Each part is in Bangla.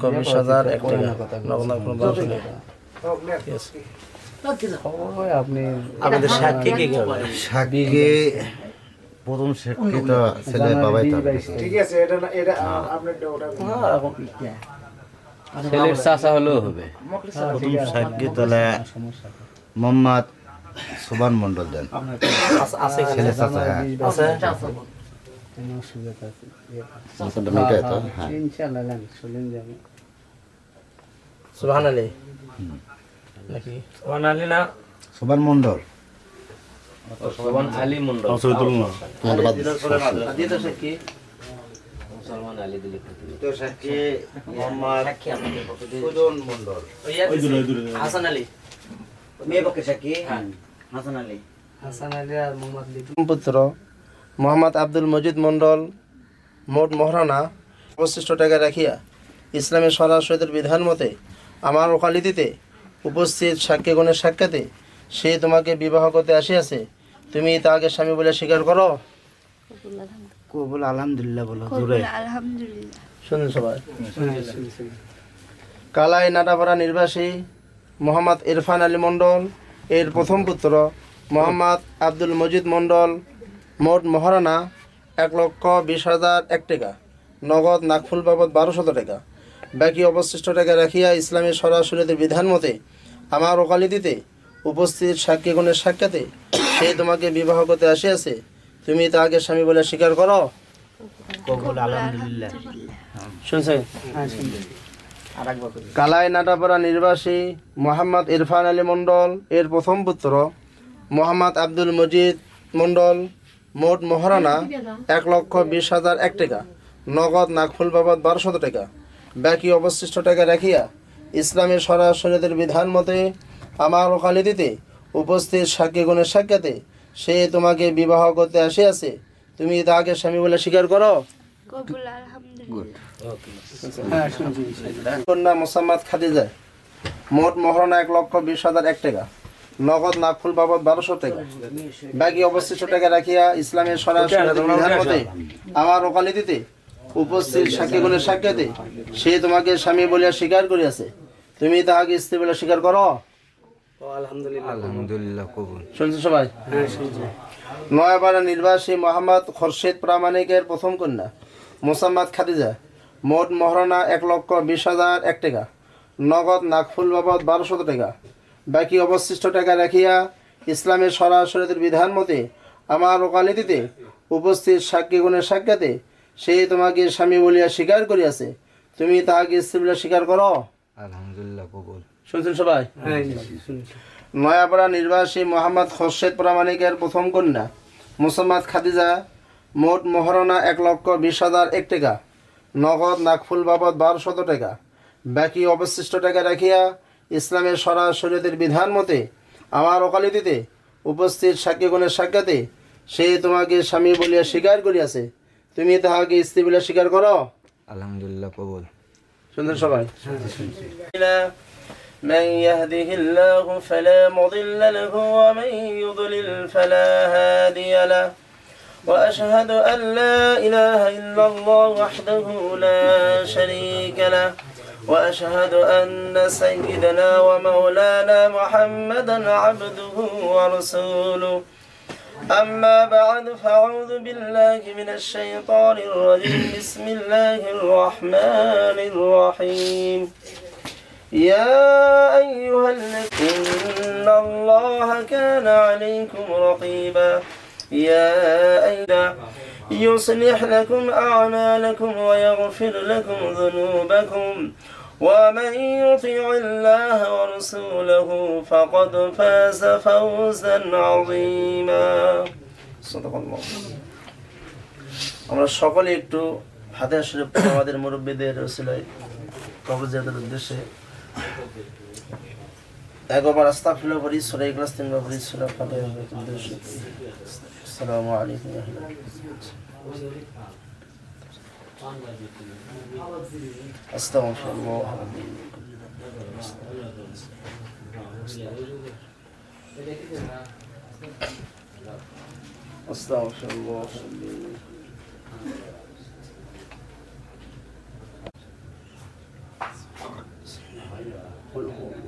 লক্ষ বিশ হাজার এক টাকা নগদ নাগফুল বারোশো টাকা ঠিক আছে আপনি আপনাদের সাক্ষী কি হবে সাক্ষী প্রথম শিক্ষিত ছেলে বাবাই ঠিক আছে এটা এটা আপনার ছেলের চাচা হলেও হবে। প্রথম সাক্ষী তাহলে মোহাম্মদ সুবান মন্ডল দেন। ছেলে চাচা হ্যাঁ। আছে? কোনো অসুবিধা আছে? লান চলেন যাবে সুবহান আলী নাকি? সুবহান আলী না সুবান মন্ডল সোবান আলী মন্ডল সাক্ষী। মুসলমান আলী দিলে তো সাক্ষী মোহাম্মদ সুজন মন্ডল হাসান আলী। মেয়ে পক্ষে সাক্ষী? হাসান আলী। হাসান আলী আর মোহাম্মদ লিটন। পুত্র। মোহাম্মদ আব্দুল মজিদ মণ্ডল মোট মহারানা অবশিষ্ট টাকা রাখিয়া ইসলামের সরাসরিদের বিধান মতে আমার ওকালিতিতে উপস্থিত সাক্ষীগণের সাক্ষাতে সে তোমাকে বিবাহ করতে আসিয়াছে। তুমি তাহাকে স্বামী বলে স্বীকার করো। কবুল আলহামদুলিল্লাহ বলো কবুল শুনুন সবাই। কালাই নাটাপাড়া নির্বাসী মোহাম্মদ ইরফান আলী মণ্ডল এর প্রথম পুত্র মোহাম্মদ আব্দুল মজিদ মণ্ডল মোট মহারানা এক লক্ষ বিশ হাজার এক টাকা নগদ নাকফুল বাবদ বারোশত টাকা। বাকি অবশিষ্ট টাকা রাখিয়া ইসলামী সরাসরিদের বিধান মতে আমার ওকালিতিতে উপস্থিত সাক্ষীগণের সাক্ষাতে সে তোমাকে বিবাহ করতে আসিয়াছে। তুমি তাহাকে স্বামী বলে স্বীকার করো। কবুল শুনছেন? কালাই নাটাপাড়া নির্বাসী মোহাম্মদ ইরফান আলী মণ্ডল এর প্রথম পুত্র মোহাম্মদ আব্দুল মজিদ মণ্ডল মোট মহারানা এক লক্ষ বিশ হাজার এক টাকা নগদ নাকফুল বাবদ বারোশত টাকা। বাকি অবশিষ্ট টাকা রাখিয়া ইসলামের সরাসরিদের বিধান মতে আমার ওকালিতিতে উপস্থিত সাক্ষীগণের সাক্ষাতে সে তোমাকে বিবাহ করতে আসিয়াছে। তুমি তাহাকে স্বামী বলে স্বীকার করো? কবুল কন্যা মোসাম্মদ খাদিজা মোট মহারণা এক লক্ষ বিশ হাজার এক টাকা। নগদ নাকফুল বাবদ বারোশো টাকা। বাকি অবশিষ্ট টাকা রাখিয়া ইসলামের সরাসরি বিধান মতে আমার ওকালিতিতে উপস্থিত সাক্ষীগুণের সাক্ষাতে সে তোমাকে স্বামী বলিয়া স্বীকার করিয়াছে। তুমি তাহাকে স্ত্রী বলে স্বীকার করো? আলহামদুলিল্লাহ। শুনছো সবাই? নয়াপাড়া নির্বাসী মোহাম্মদ খোরশেদ প্রামাণিকের প্রথম কন্যা মোসাম্মদ খাদিজা। মোট মহারণা এক লক্ষ বিশ হাজার এক টাকা। নগদ নাকফুল বাবদ বারোশত টাকা। বাকি অবশিষ্ট টাকা রাখিয়া ইসলামের সরাসরিদের বিধান মতে আমার ওকালিতিতে উপস্থিত সাক্ষীগুণের সাক্ষাতে সে তোমাকে স্বামী বলিয়া স্বীকার করিয়াছে। তুমি তাহাকে স্ত্রী বলিয়া স্বীকার করো। আলহামদুলিল্লাহ কবুল। শুনছেন সবাই? নয়াপাড়া নির্বাসী মোহাম্মদ খোরশেদ প্রামাণিকের প্রথম কন্যা মুসাম্মদ খাদিজা মোট মহারণা এক লক্ষ বিশ হাজার এক টাকা নগদ নাকফুল বাবদ বারোশত টাকা। বাকি অবশিষ্ট টাকা রাখিয়া ইসলামের সরাসরিয়তের বিধান মতে আমার ওকালিতিতে উপস্থিত সাক্ষীগণের সাক্ষাতে সে তোমাকে স্বামী বলিয়া স্বীকার করিয়াছে। তুমি তাহাকে স্ত্রী বলিয়া স্বীকার করো। আলহামদুলিল্লাহ কবুল। সুন্দর সবাই? من يهده الله فلا مضل له ومن يضلل فلا هادي له وأشهد أن لا إله إلا الله وحده لا شريك له وأشهد أن سيدنا ومولانا محمدا عبده ورسوله. أما بعد فأعوذ بالله من الشيطان الرجيم. بسم الله الرحمن الرحيم. يا أيها الذين إن الله كان عليكم رقيبا. يا أيها يصلح لكم أعمالكم ويغفر لكم ذنوبكم ومن يطع الله ورسوله فقد فاز فوزا عظيما صدق الله আমরা সকলে একটু হাতে শরীফ আমাদের মুরব্বীদের রসিলায় কবর জিয়াদের উদ্দেশ্যে একবার আস্তাগফিরুল্লাহ বলি সূরা ইখলাস তিনবার বলি সূরা ফাতিহা উদ্দেশ্যে السلام عليكم ورحمة الله أستغفر الله العظيم. أستغفر الله العظيم. قل هو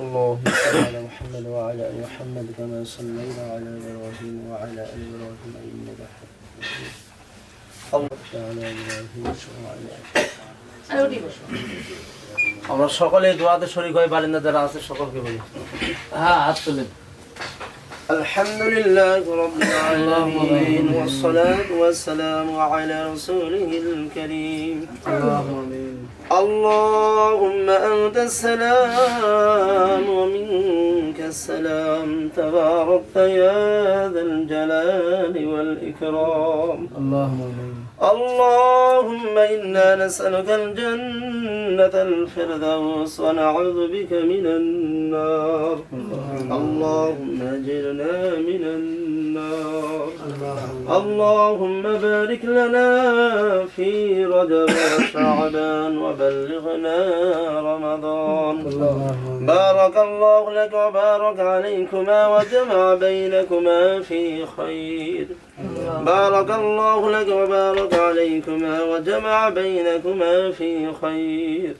اللهم صل على محمد وعلى ال محمد كما صليت على ابراهيم وعلى ال ابراهيم انك حميد مجيد اللهم على ابراهيم وعلى আমরা সকলে দোয়াতে শরীক হয়ে বারিন্দা যারা আছে সকলকে বলি হ্যাঁ হাত তুলেন الحمد لله رب العالمين والصلاة والسلام على رسوله الكريم اللهم أنت السلام ومنك السلام تباركت يا ذا الجلال والإكرام اللهم آمين اللهم إنا نسألك الجنة الفردوس ونعوذ بك من النار اللهم أجرنا من النار اللهم بارك لنا في رجب وشعبان وبلغنا رمضان. بارك الله لك وبارك عليكما وجمع بينكما في خير. بارك الله لك وبارك عليكما وجمع بينكما في خير.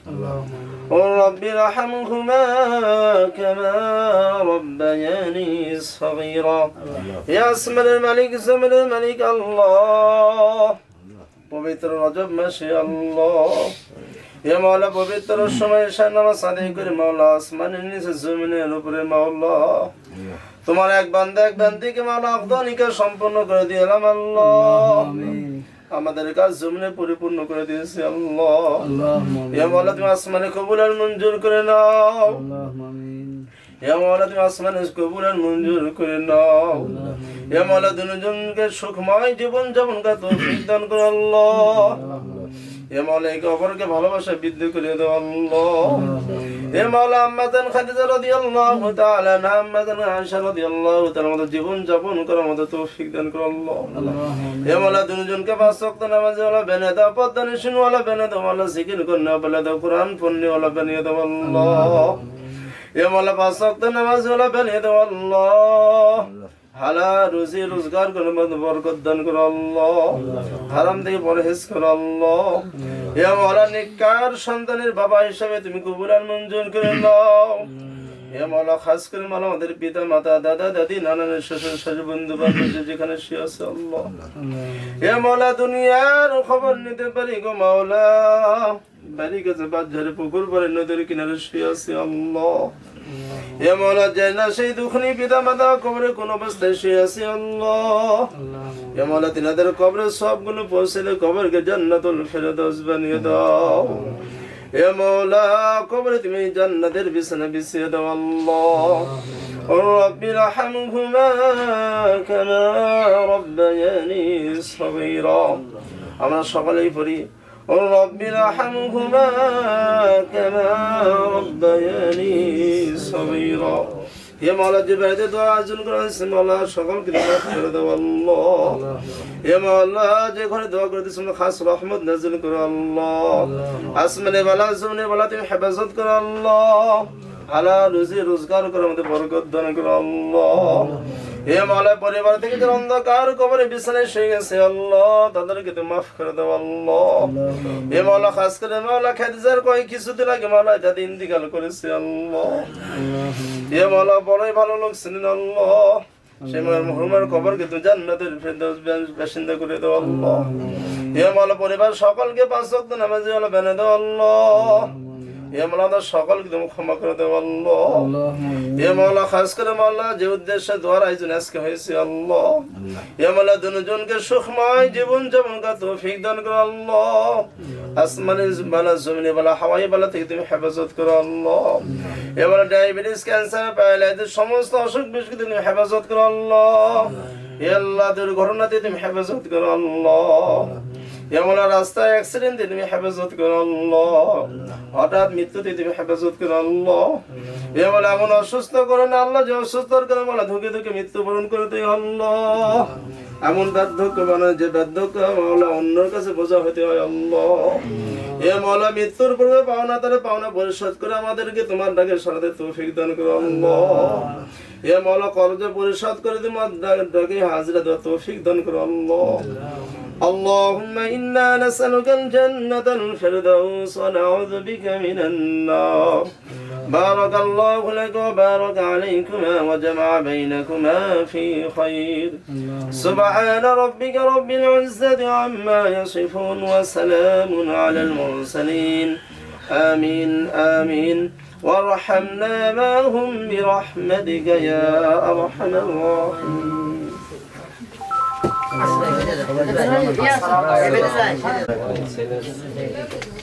رب ارحمهما كما ربياني صغيرا. يا اسم الملك اسم الملك মালিক আল্লাহ পবিত্র রজব মাসে আল্লাহ। হে মাওলা পবিত্র সময় এসে নামাজ আদায় করে মাওলা নিচে জমিনের উপরে মাওলা। তোমার এক বান্দা এক বান্দিকে মাওলা আফদানিকে সম্পন্ন করে দিয়ে আল্লাহ। আমাদের কাজ জমিনে পরিপূর্ণ করে দিয়েছে আল্লাহ। হে মাওলা তুমি আসমানে কবুল আর মঞ্জুর করে নাও। হে মাওলা তুমি আসমানে কবুল আর মঞ্জুর করে নাও। মাওলা দুজনকে সুখময় জীবন যাপন কা তৌফিক দান করো আল্লাহ। মাওলা একে অপরকে ভালোবাসা বৃদ্ধি করে দাও আল্লাহ। ইয়া মাওলা আম্মাজান খাদিজা রাদিয়াল্লাহু তাআলা না আম্মাজান আয়েশা রাদিয়াল্লাহু তাআলা আমাদের জীবন যাপন করার মতো তৌফিক দান করো আল্লাহ। মাওলা দুজনকে পাঁচ ওয়াক্ত নামাজ ওয়ালা বেনে দাও পদ্মা নিশিন ওয়ালা বেনে দাও ওয়ালা জিকির করনা বলে দাও কোরআন পড়নে ওয়ালা বানিয়ে দাও আল্লাহ। মাওলা পাঁচ ওয়াক্ত নামাজ ওয়ালা বেনে দাও আল্লাহ। হালা রুজি রোজগার করে বরকত দান করো আল্লাহ। হারাম থেকে পরহেজ করো আল্লাহ। ইয়া সন্তানের বাবা হিসাবে তুমি কবুলার মঞ্জুর করে নাও। খাস করে আমাদের পিতা, মাতা, দাদা, দাদি নানানের শ্বশুর, শাশুড়ি, বন্ধু বান্ধব যেখানে সে আছে আল্লাহ। হে মাওলা, দুনিয়ার খবর নিতে পারি গো মাওলা। বাড়ি গেছে বাজারে পুকুর পরে নদীর কিনারে শুয়ে আছে আল্লাহ। হে মাওলা যায় না সেই দুঃখনি পিতা মাতা কবরে কোন অবস্থায় শুয়ে আছে আল্লাহ হে মাওলা তিনাদের কবরে সবগুলো পৌঁছলে কবরকে জান্নাতুল ফেরদৌস বানিয়ে দাও হে মৌলা কবরে তুমি জান্নাতের বিছানা বিছিয়ে দাও আল্লাহ رب ارحمهما كما ربياني صغيرا আমরা সকলেই পড়ি رب ارحمهما كما ربياني صغيرا হে মাওলা যে বাইরে দোয়া, আয়োজন করা হয়েছে সকল কৃপা করে দেব হে মাওলা, যে ঘরে দোয়া করে দিয়েছে মাওলা খাস রহমত নাজিল করে আল্লাহ। আসমানে বালা, জমিনে বালা হেফাজত করে আল্লাহ। হালা রুজি রোজগার করে, আমাদের বরকত দান করে আল্লাহ। হে মাওলা পরিবার থেকে যারা অন্ধকার কবরে বিছানায় শুয়ে গেছে আল্লাহ তাদেরকে তুমি মাফ করে দাও আল্লাহ। হে মাওলা খাস করে মাওলা খাদিজার কয় কিছুদিন আগে মাওলা যাতে ইন্তিকাল করেছে আল্লাহ। হে মাওলা বড়ই ভালো লোক ছিলেন আল্লাহ। সে মায়ের মহরুমের কবর কিন্তু জান্নাতের ফেরদৌস বাসিন্দা করে দাও আল্লাহ। হে মাওলা পরিবার সকলকে পাঁচ ওয়াক্ত নামাজি হলো বেনে দাও আল্লাহ। হে মাওলা সকলকে তুমি ক্ষমা করে দাও আল্লাহ। হে মাওলা খাস করে মাওলা যে উদ্দেশ্যে দোয়ার আয়োজন আজকে হয়েছে আল্লাহ। হে মাওলা দুজনকে সুখময় জীবন যেমন কা তৌফিক দান করো আল্লাহ। আসমানে বালা জমিনে বালা হাওয়াই বালা থেকে তুমি হেফাজত করো আল্লাহ। মাওলা ডায়াবেটিস ক্যান্সার প্যারালাইটিস সমস্ত অসুখ বিসুখ তুমি হেফাজত করো আল্লাহ। হে আল্লাহ দুর্ঘটনাতে তুমি হেফাজত করো আল্লাহ। এমন রাস্তায় অ্যাক্সিডেন্টে তুমি হেফাজত করো আল্লাহ। হঠাৎ মৃত্যুতে তুমি হেফাজত করো আল্লাহ। এমন অসুস্থ করে না আল্লাহ, যে অসুস্থর করে বলা, ধুকে ধুকে মৃত্যুবরণ করে তুই আল্লাহ। এমন বার্ধক্য মানে যে বার্ধক্য মাওলা অন্যের কাছে বোঝা হতে হয় আল্লাহ। এ মাওলা মৃত্যুর পূর্বে পাওনা, তারে পাওনা পরিশোধ করে আমাদেরকে তোমার ডাকে সরাতে তৌফিক দান করো আল্লাহ। এ মাওলা কর্জ পরিশোধ করে তোমার ডাকে হাজিরা দেওয়া তৌফিক দান করো আল্লাহ। اللهم إنا نسألك الجنة الفردوس ونعوذ بك من النار. بارك الله لك وبارك عليكما وجمع بينكما في خير. سبحان ربك رب العزة عما يصفون وسلام على المرسلين. آمين آمين. وارحمنا معهم برحمتك يا أرحم الراحمين. Aslında öyle de. Evet. Evet. Evet.